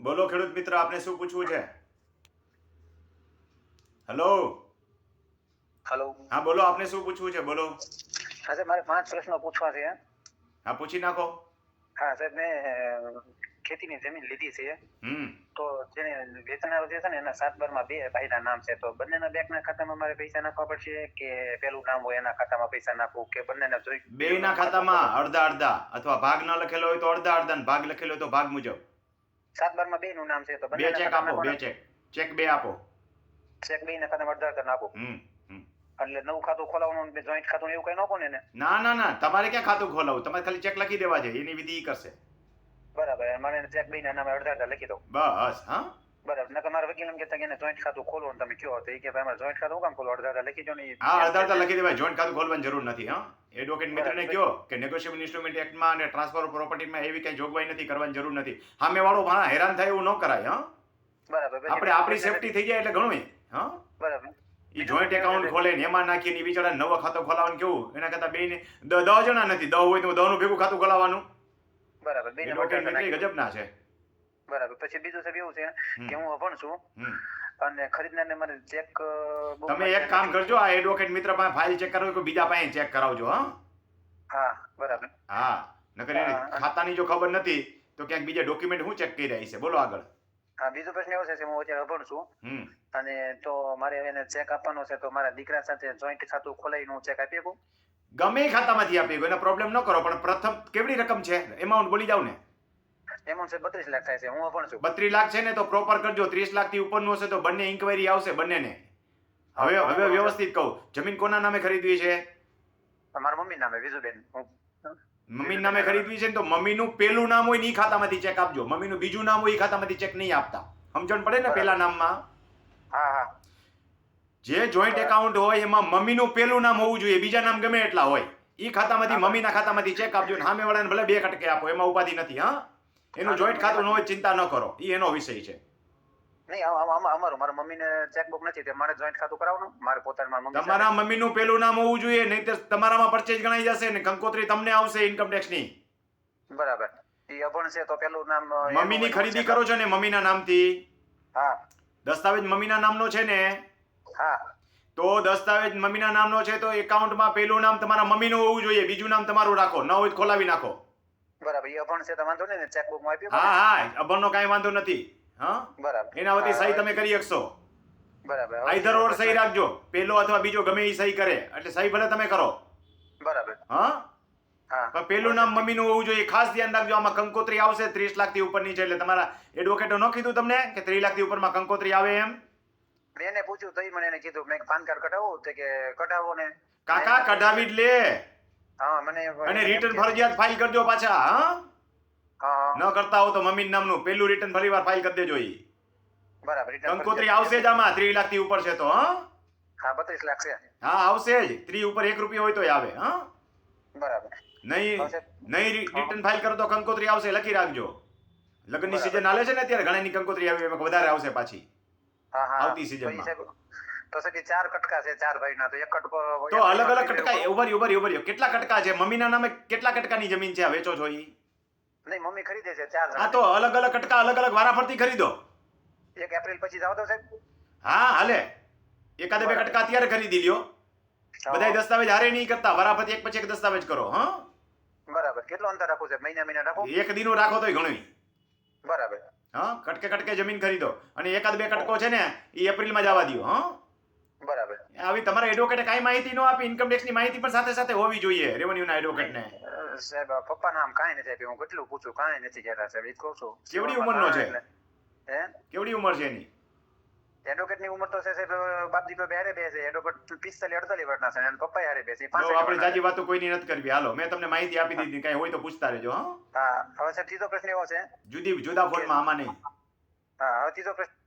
બોલો ખેડૂત મિત્ર આપને શું પૂછવું છે? હેલો હેલો હા બોલો આપને શું પૂછવું છે? બોલો. હા સાહેબ મારે પાંચ પ્રશ્નો પૂછવા છે. હા પૂછી નાખો. હા સાહેબ મેં ખેતીની જમીન લીધી છે. તો જેને વેચનારો જે છે ને એના સાત બારમાં બે ભાઈના નામ છે. તો બંનેના બેંકના ખાતામાં મારે પૈસા નાખવા પડશે કે પેલું નામ હોય એના ખાતામાં પૈસા નાખવું કે બંનેના જોઈ બેના ખાતામાં અડધા અડધા અથવા ભાગ ન લખેલો હોય તો અડધા અડધા ને ભાગ લખેલો હોય તો ભાગ મુજબ. સાત બારમાં બે નું નામ છે તો બે ચેક આપો બે ચેક ચેક બે આપો. ચેક બે ને ખાતામાં નાખો હમ હમ. એટલે નવું ખાતું ખોલાવવાનું જોઈન્ટ ખાતું એવું કઈ નાખો ને ના ના ના. તમારે ક્યાં ખાતું ખોલાવું તમારે ખાલી ચેક લખી દેવા છે એની વિધિ કરશે. બરાબર. મને ચેક બે ના નામે અડધા અડધા લખી દો બસ હા? બરાબર નકર મારા વકીલ એમ કહેતા કે જોઈન્ટ ખાતું ખોલવું તમે કયો હતો એ કે ભાઈ અમારે જોઈન્ટ ખાતું કામ ખોલો અડધા લખી દો ને હા અડધા લખી દેવાય જોઈન્ટ ખાતું ખોલવાની જરૂર નથી હા એડવોકેટ મિત્રને કયો કે નેગોશિયેબલ ઇન્સ્ટ્રુમેન્ટ એક્ટમાં અને ટ્રાન્સફર ઓફ પ્રોપર્ટીમાં એવી કઈ જોગવાઈ નથી કરવાની જરૂર નથી સામે વાળો માણસ હેરાન થાય એવું ન કરાય હા બરાબર આપણે આપણી સેફટી થઈ જાય એટલે ઘણું હા બરાબર ઈ જોઈન્ટ એકાઉન્ટ ખોલે ને એમાં નાખીને ને બિચારા નવો ખાતો ખોલાવાનું કેવું એના કરતા બે ને દસ જણા નથી દહ હોય તો દહનું ભેગું ખાતું ખોલાવાનું બરાબર બે ના છે બરાબર. પછી બીજું સાહેબ એવું છે કે હું અભણ છું અને ખરીદનારને મારે ચેક તમે એક કામ કરજો આ એડવોકેટ મિત્ર પાસે ફાઇલ ચેક કરો કે બીજા પાસે ચેક કરાવજો હા? હા બરાબર. હા. નકર એને ખાતાની જો ખબર નથી તો ક્યાંક બીજા ડોક્યુમેન્ટ હું ચેક કરી રહી છે બોલો આગળ. હા બીજો પ્રશ્ન એવો છે કે હું અત્યારે અભણ છું અને તો મારે એને ચેક આપવાનો છે તો મારા દીકરા સાથે જોઈન્ટ ખાતું ખોલાવીને હું ચેક આપી શકું ગમે ખાતામાંથી આપી એનો પ્રોબ્લેમ ન કરો પણ પ્રથમ કેવડી રકમ છે? એમાઉન્ટ બોલી જાવ ને. એમાઉન્ટ છે બત્રીસ લાખ થાય છે હું અભણ છું. બત્રીસ લાખ છે ને તો પ્રોપર કરજો ત્રીસ લાખથી ઉપરનું હશે તો બંને ઇન્કવાયરી આવશે બંનેને. હવે હવે વ્યવસ્થિત કહું જમીન કોના નામે ખરીદવી છે? મારા મમ્મી નામે વિજુબેન. મમ્મી નામે ખરીદવી છે ને તો મમ્મીનું પેલું નામ હોય ને ખાતા ખાતામાંથી ચેક આપજો. મમ્મીનું બીજું નામ હોય ખાતા ખાતામાંથી ચેક નહીં આપતા. સમજણ પડે ને પેલા નામમાં? હા હા. જે જોઈન્ટ એકાઉન્ટ હોય એમાં મમ્મીનું પેલું નામ હોવું જોઈએ બીજા નામ ગમે એટલા હોય. ઈ ખાતામાંથી મમ્મીના ખાતામાંથી ચેક આપજો ને સામેવાળાને ભલે બે કટકે આપો એમાં ઉપાધિ નથી હા? એનું જોઈન્ટ ખાતું ન હોય ચિંતા ન કરો. ઈ એનો વિષય છે. નહીં આમાં આમાં આમ- અમારું મારા મમ્મીને ચેકબુક નથી તે મારે જોઈન્ટ ખાતું કરાવવાનું. મારે પોતાને મમ્મી તમારા મમ્મીનું પેલું નામ હોવું જોઈએ નહીં તો તમારામાં પરચેજ ગણાઈ જશે ને કંકોત્રી તમને આવશે ઇન્કમ ટેક્સની બરાબર. એ અભણ છે તો પેલું નામ મમ્મીની ખરીદી કરો છો ને મમ્મીના નામથી. હા. દસ્તાવેજ મમ્મીના નામનો છે ને? હા. તો દસ્તાવેજ મમ્મીના નામનો છે તો એકાઉન્ટમાં પેલું નામ તમારા મમ્મીનું હોવું જોઈએ બીજું નામ તમારું રાખો. ન હોય ખોલાવી નાખો. બરાબર એ અભણ છે તો વાંધો નહીં ને ચેકબુકમાં આપ્યું હા હા અભણનો કાંઈ વાંધો નથી હા? બરાબર. એના વતી સહી તમે કરી શકશો. બરાબર આઈધર ઓર સહી રાખજો પેલો અથવા બીજો ગમે એ સહી કરે એટલે સહી ભલે તમે કરો. બરાબર. હા? હા. પેલું નામ મમ્મીનું હોવું જોઈએ ખાસ ધ્યાન રાખજો આમાં કંકોત્રી આવશે ત્રીસ લાખથી ઉપરની છે એટલે તમારા એડવોકેટો ન કીધું તમને કે ત્રીસ લાખથી ઉપરમાં કંકોત્રી આવે એમ? બેને પૂછ્યું તો મને એને કીધું મેં પાન કાર્ડ કઢાવો તો કે કઢાવો ને. કાકા કઢાવી જ લે. હા મને અને રિટર્ન ફરજિયાત ફાઇલ કરજો પાછા હા? ન કરતા હો તો મમ્મી નામનું પેલું રિટર્ન ફરીવાર ફાઇલ કરી દેજો ઈ. બરાબર કંકોત્રી આવશે જ આમાં ત્રીસ લાખથી ઉપર છે તો હા? હા બત્રીસ લાખ છે. હા આવશે જ. ત્રી ઉપર એક રૂપિયો હોય તોય આવે હા? બરાબર. નહીં નહીં રિટર્ન ફાઇલ કરો તો કંકોત્રી આવશે લખી રાખજો. લગ્નની. સિઝન હાલે છે ને અત્યારે ઘણાની કંકોત્રી આવી એમાં વધારે આવશે પાછી. આવતી. સાહેબ- તો સાહેબ ચાર કટકા છે ચાર ભાઈના તો એક કટકો તો અલગ અલગ કટકા ઉભરી ઉભરી ઉભરી કેટલા કટકા છે? મમ્મીના નામે કેટલા કટકાની જમીન છે આ વેચો છો ઈ? નહીં મમ્મી ખરીદે છે ચાર હા તો અલગ અલગ કટકા અલગ અલગ વારાફરતી ખરીદો. એક એપ્રિલ પછી જાવ તો સાહેબ. હા હાલે. એકાદે બે કટકા અત્યારે ખરીદી લ્યો. બધા દસ્તાવેજ હારે નહીં કરતા. વારાફરતી એક પછી એક દસ્તાવેજ કરો હા? બરાબર. કેટલો અંતર રાખવું છે? મહિના મહિના રાખો? એક દિનો રાખો તોય ઘણું બરાબર. હા? કટકે કટકે જમીન ખરીદો. અને એકાદ બે કટકો છે ને એ એપ્રિલમાં જવા દો હા? આવી તમારા એડવોકેટે કાંઈ માહિતી ન આપી ઇન્કમ ટેક્સની માહિતી પણ સાથે સાથે હોવી જોઈએ રેવન્યુના એડવોકેટને સાહેબ પપ્પા નામ કાંઈ નથી આપ્યું. હું કેટલું પૂછું? કાંઈ નથી કહેતા સાહેબ એ કહું છું. કેવડી ઉંમરનો છે? હે? કેવડી ઉંમર છે એની? એડવોકેટની ઉંમર તો છે સાહેબ બાપ દીકરો બેરે બેસે એડવોકેટ પિસ્તાલીસ અડતાલીસ વર્ષના છે અને પપ્પા હારે બેસે જો આપણે જાજી વાતો કોઈની નથી કરવી. હાલો મેં તમને માહિતી આપી દીધી. કાંઈ હોય તો પૂછતા રહેજો હા. હા હવે સાહેબ ત્રીજો પ્રશ્ન એવો છે. જુદી જુદા ફોનમાં આમાં નહીં. હા હવે ત્રીજો પ્રશ્ન